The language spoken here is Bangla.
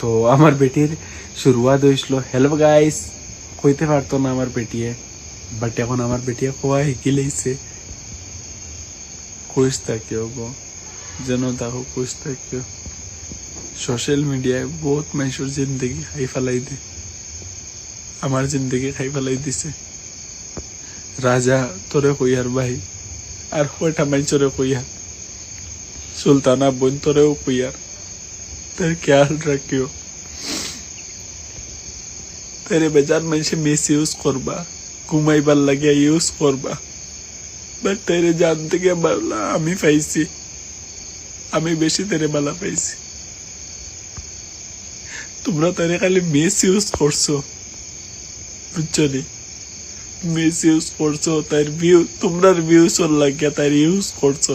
তো আমার বেটির শুরুয়াত হয়েছিল হেল্প গাইস কইতে পারতো না আমার বেটিয়ে বাট এখন আমার বেটিয়ে কোয়া শিকি লইছে। খুশ থাকিও গো, যেন তাকে খুশ থাকিও। সোশ্যাল মিডিয়ায় বহুত মানুষের জিন্দগি খাই ফেলাই দে আমার জিন্দগি খাই ফেলাই দিছে। রাজা তোরে কইয়ার ভাই আর কয়টা মানুষরে কইয়ার সুলতানা বোন তোরেও কইয়ার তার খেয়াল রাখিও তারে বেজার মানুষে মিস ইউজ করবা ঘুমাইবার লাগে ইউজ করবা বাট তারে জান থেকে বালা আমি পাইছি আমি বেশি তারে বালা পাইছি তোমরা তারে খালি মিস ইউজ করছো বুঝছো নি মিস ইউজ করছো তার ভিউ তোমরা ভিউজ লাগিয়া তার ইউজ করছো